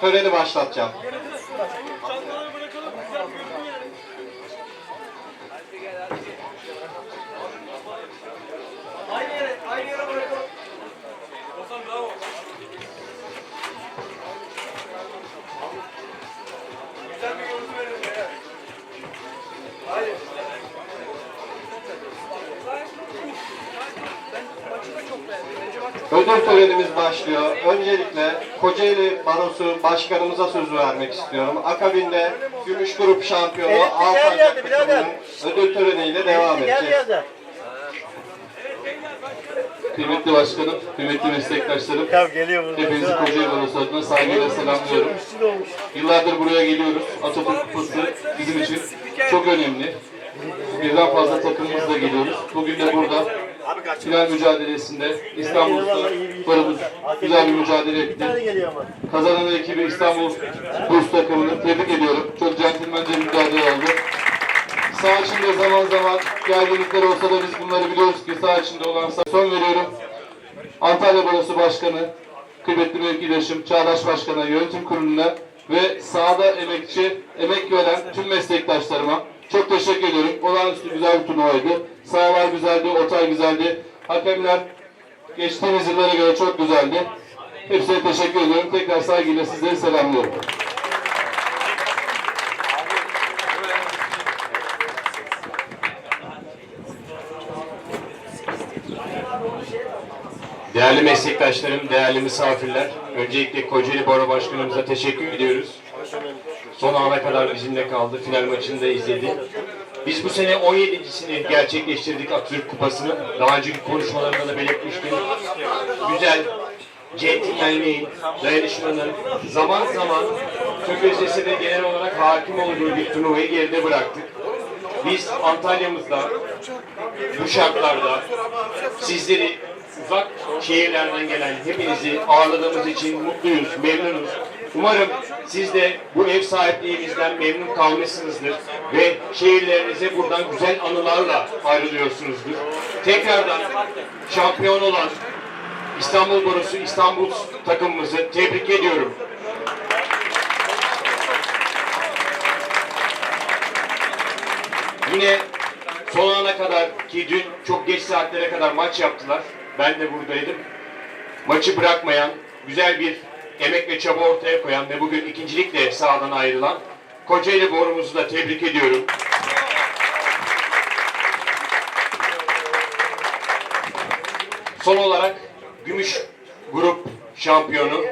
Töreni başlatacağım. Ödül törenimiz başlıyor. Öncelikle Kocaeli Barosu Başkanımıza söz vermek istiyorum. Akabinde Gümüş Grup Şampiyonu Evet, Alsancak takımının ödül töreniyle devam edeceğiz. Kıymetli başkanım, kıymetli meslektaşlarım, hepinizi Kocaeli Barosu adına saygıyla selamlıyorum. Yıllardır buraya geliyoruz. Atatürk Kupası bizim için çok önemli. Birden fazla takımımızla geliyoruz. Bugün de burada final mücadelesinde İstanbul'da varımız güzel bir mücadele etti. Kazanan ekibi İstanbul Burs takımını tebrik ediyorum. Çok centilmence bir mücadele oldu. Sağ içinde zaman zaman gerginlikler olsa da biz bunları biliyoruz ki sağ içinde olan son veriyorum. Antalya Barosu Başkanı, kıymetli mevkidaşım Çağdaş Başkan'a, yönetim kuruluna ve sahada emekçi, emek veren tüm meslektaşlarıma çok teşekkür ediyorum. Olağanüstü güzel bir turnuvaydı. Sahalar güzeldi, otay güzeldi. Hakemler geçtiğimiz yıllara göre çok güzeldi. Hepsine teşekkür ediyorum. Tekrar saygıyla sizleri selamlıyorum. Değerli meslektaşlarım, değerli misafirler, öncelikle Kocaeli Baro Başkanımıza teşekkür ediyoruz. Son ana kadar bizimle kaldı, final maçını da izledi. Biz bu sene 17.sini gerçekleştirdik Atatürk Kupası'nı. Daha önceki konuşmalarımda da belirtmiştim. Güzel, centilmenliğin, dayanışmanın zaman zaman Türk de genel olarak hakim olduğu bir turnuvayı geride bıraktık. Biz Antalya'mızda bu şartlarda sizleri uzak şehirlerden gelen hepinizi ağırladığımız için mutluyuz, memnunuz. Umarım siz de bu ev sahipliğimizden memnun kalmışsınızdır ve şehirlerinize buradan güzel anılarla ayrılıyorsunuzdur. Tekrardan şampiyon olan İstanbul Barosu İstanbul takımımızı tebrik ediyorum. Yine son ana kadar ki dün çok geç saatlere kadar maç yaptılar. Ben de buradaydım. Maçı bırakmayan, güzel bir emek ve çaba ortaya koyan ve bugün ikincilikle sahadan ayrılan Kocaeli Borumuzu da tebrik ediyorum. Son olarak Gümüş Grup şampiyonu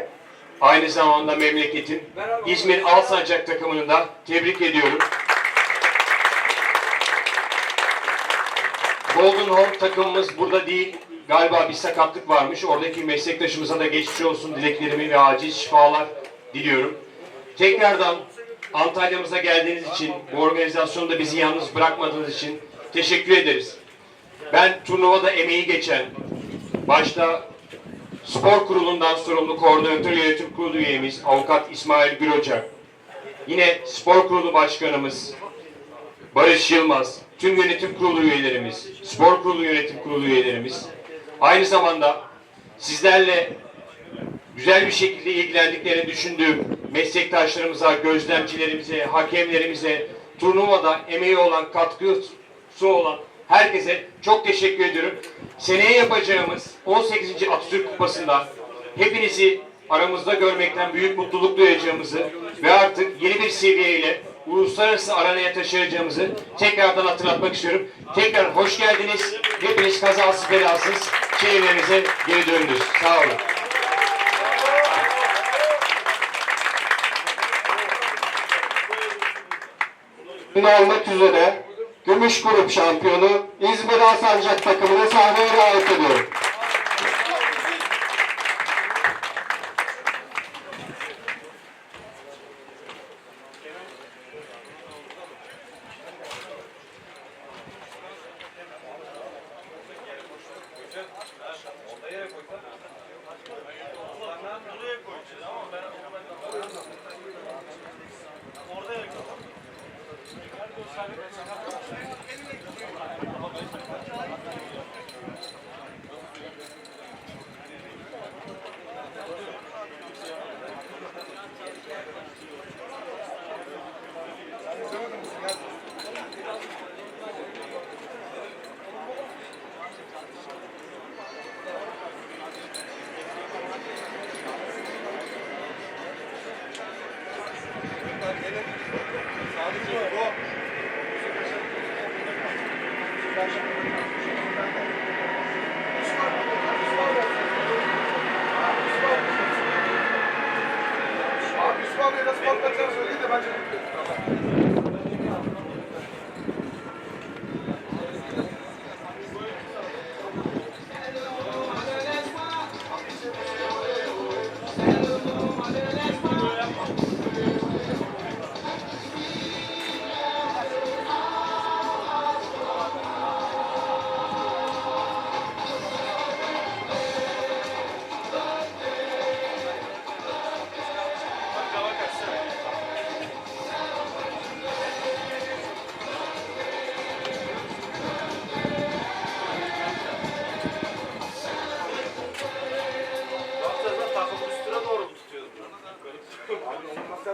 aynı zamanda memleketin İzmir Alsancak takımını da tebrik ediyorum. Golden Home takımımız burada değil. Galiba bir sakatlık varmış. Oradaki meslektaşımıza da geçmiş olsun dileklerimi ve acil şifalar diliyorum. Tekrardan Antalya'mıza geldiğiniz için, bu organizasyonda bizi yalnız bırakmadığınız için teşekkür ederiz. Ben turnuvada emeği geçen, başta spor kurulundan sorumlu koordinatör yönetim kurulu üyemiz avukat İsmail Gürocak, yine spor kurulu başkanımız Barış Yılmaz, tüm yönetim kurulu üyelerimiz, spor kurulu yönetim kurulu üyelerimiz, aynı zamanda sizlerle güzel bir şekilde ilgilendiklerini düşündüğüm meslektaşlarımıza, gözlemcilerimize, hakemlerimize, turnuvada emeği olan, katkısı olan herkese çok teşekkür ediyorum. Seneye yapacağımız 18. Atatürk Kupası'nda hepinizi aramızda görmekten büyük mutluluk duyacağımızı ve artık yeni bir seviyeyle uluslararası aranaya taşıyacağımızı tekrardan hatırlatmak istiyorum. Tekrar hoş geldiniz. Hepiniz kazasız belasız şehirlerinize geri döndünüz. Sağ olun. Ünlü olmak üzere Gümüş Grup Şampiyonu İzmir Alsancak takımını sahneye davet ediyorum. Okay.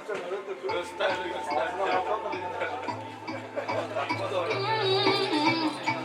그런 스타일로 이런 스타일로. 음, 음, 음.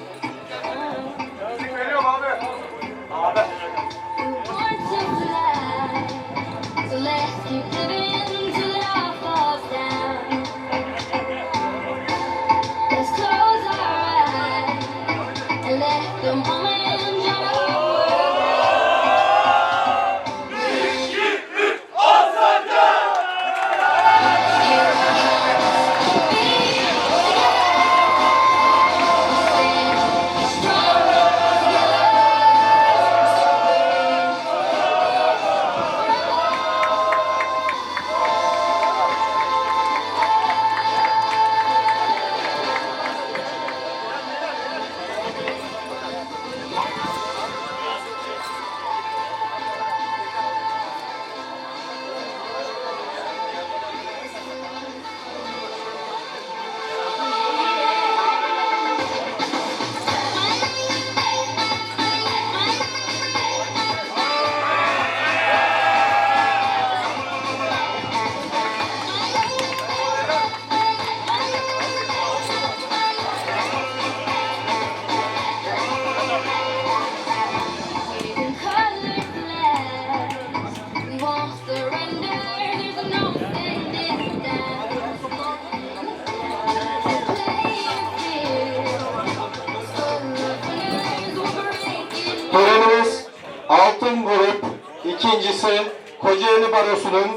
Sayın Kocaeli Barosu'nun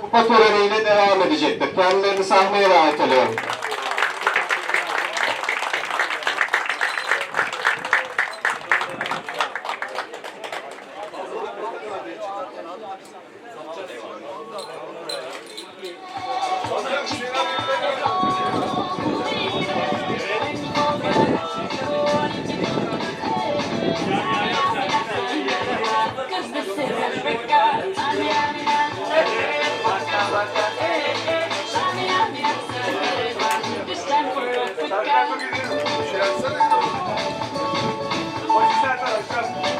kupa töreniyle devam edecektir. Kendilerini sahneye davet ediyorum. Gracias.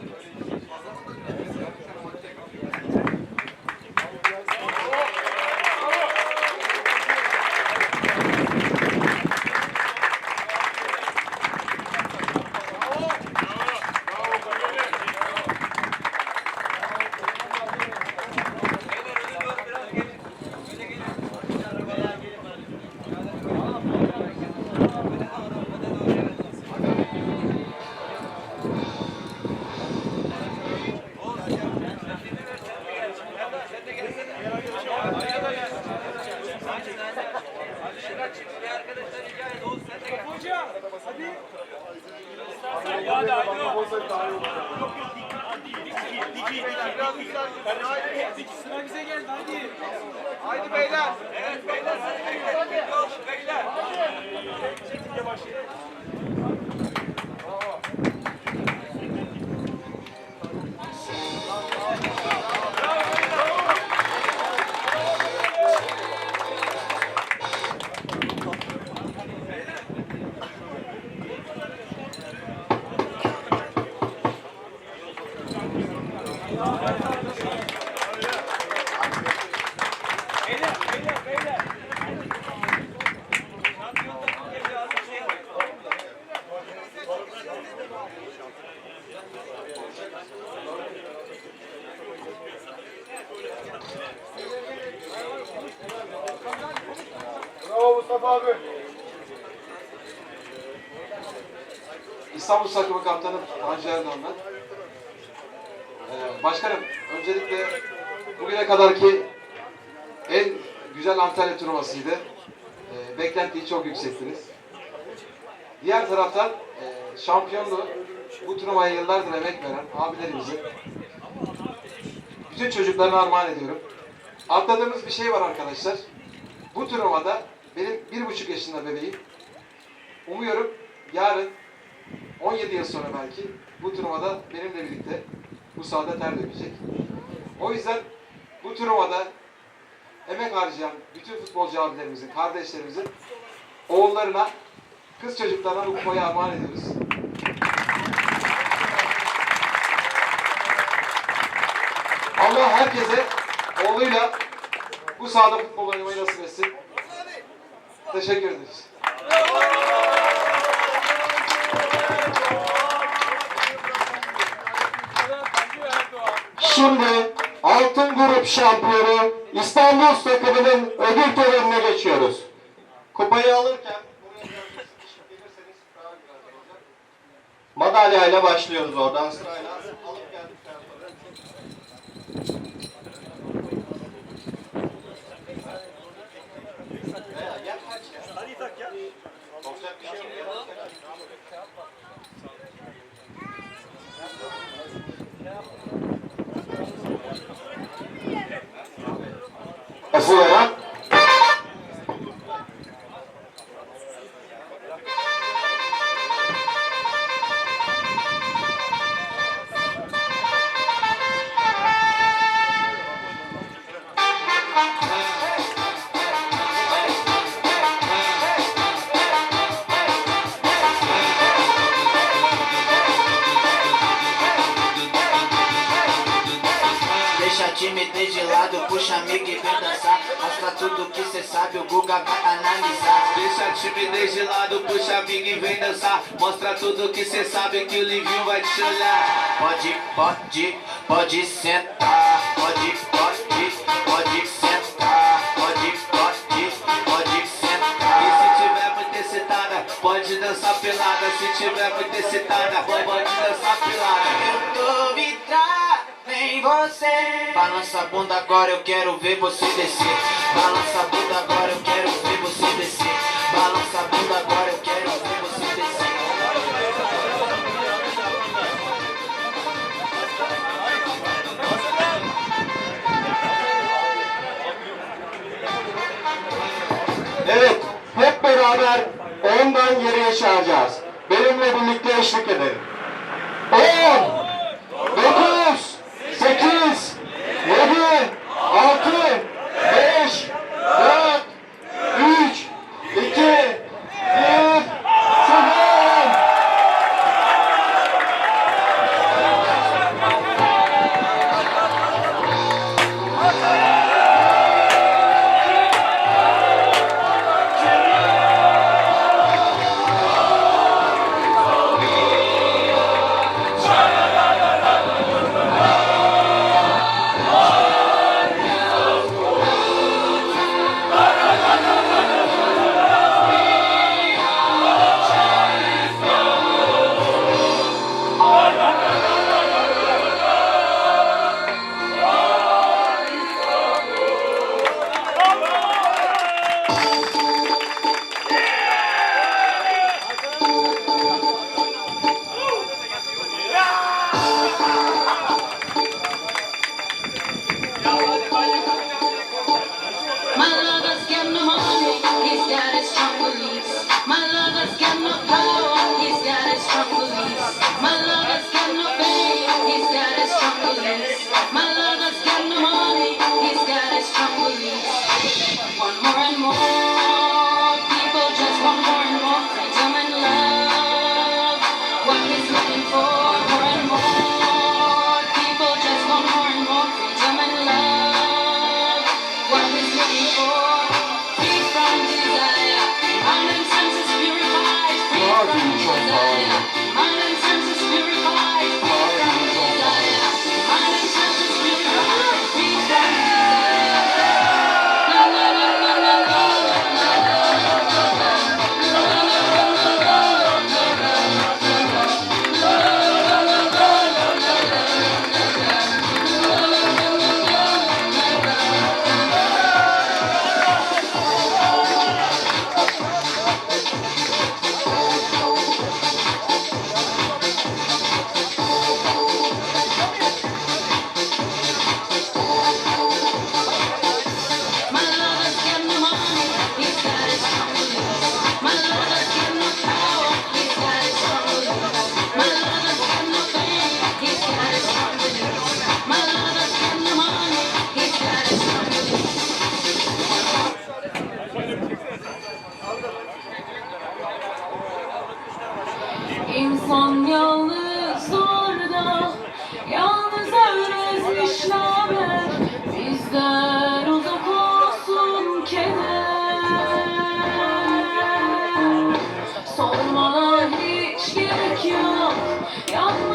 Haydi beyler. Evet beyler. Beyler. Bravo Mustafa abi. İstanbul Takımı Kaptanı Hacı Erdoğan. Ee, başkanım, öncelikle bugüne kadarki en güzel Antalya turnuvasıydı. Ee, beklentiyi çok yüksektiniz. Diğer taraftan e, şampiyonluğu bu turnuvaya yıllardır emek veren abilerimizi bütün çocuklarına armağan ediyorum. Atladığımız bir şey var arkadaşlar. Bu turnuvada benim bir buçuk yaşında bebeğim. Umuyorum yarın 17 yıl sonra belki bu turnuvada benimle birlikte bu sahada ter dökecek. O yüzden bu turnuvada emek harcayan bütün futbolcu abilerimizin, kardeşlerimizin oğullarına, kız çocuklarına bu kupayı armağan ediyoruz. Allah herkese oğluyla bu sahada futbol oynamayı nasip etsin. Teşekkür ederiz. Şimdi altın grup şampiyonu İstanbul takımının ödül törenine geçiyoruz. Kupayı alırken madalyayla başlıyoruz oradan sırayla. Alıp Acelera. Thank lado, puxa amigo e vem dançar. Mostra tudo que cê sabe, o Guga vai analisar. Deixa a timidez de lado, puxa amigo e vem dançar. Mostra tudo que cê sabe que o Livinho vai te olhar. Pode, pode, pode sentar. Pode, pode, pode sentar. Pode, pode, pode sentar. E se tiver muito excitada, pode dançar pelada. Se tiver muito excitada, pode dançar pelada. Eu tô você. Balança a bunda agora, eu quero ver você descer. Balança a bunda agora, eu quero ver você descer. Balança a bunda agora, eu quero ver você descer. Evet, hep beraber ondan geriye çağıracağız. Benimle birlikte eşlik edelim. 10,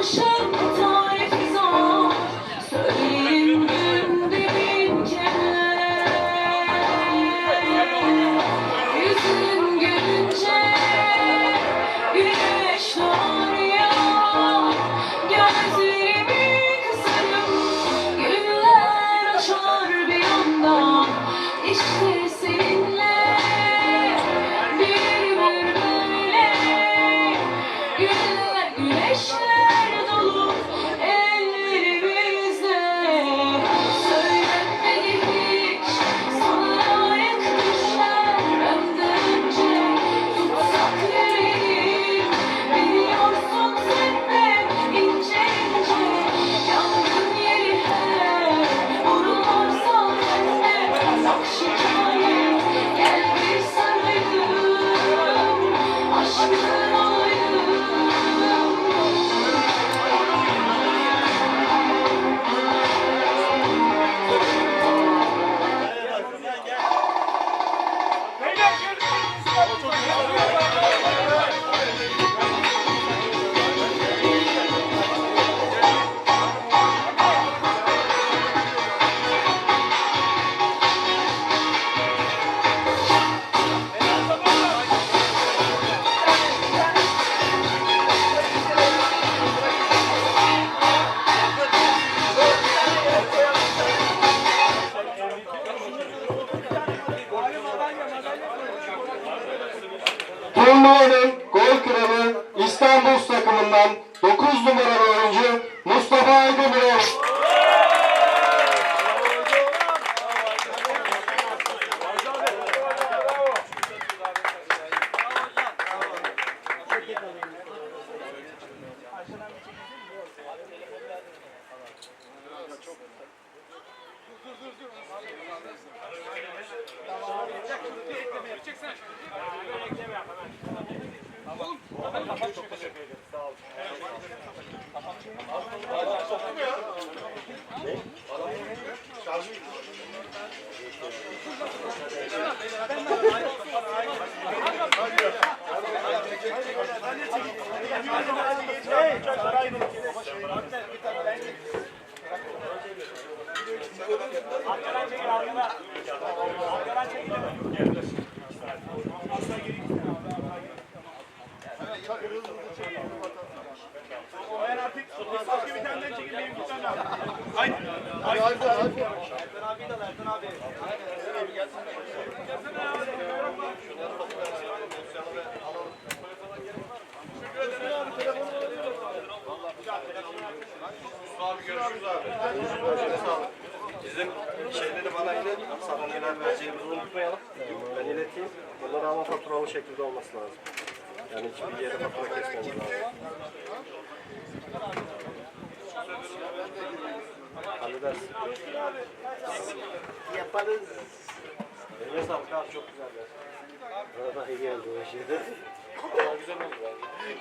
ocean. çeksene. Böyle ekleme yapalım. Oğlum. Kapat. Haydi. Haydi. Haydi. Haydi. Ertan abi de Ertan abi. Ertan abi gelsene. Gelsene ya. Şunları toplayalım. Dosyalama alalım. Teşekkür ederim abi. Telefonu alıyorum. Valla bir daha telefonu abi görüşürüz abi. Görüşürüz abi. Bizim şeyleri bana ilet, sanayiler vereceğimizi unutmayalım. Ben ileteyim. Bunlar ama faturalı şekilde olması lazım. Yani hiçbir yere fatura kesmemiz lazım. Yaparız. Eline sağlık abi çok güzel ya. Bana da iyi geldi o işi. Valla güzel oldu bence.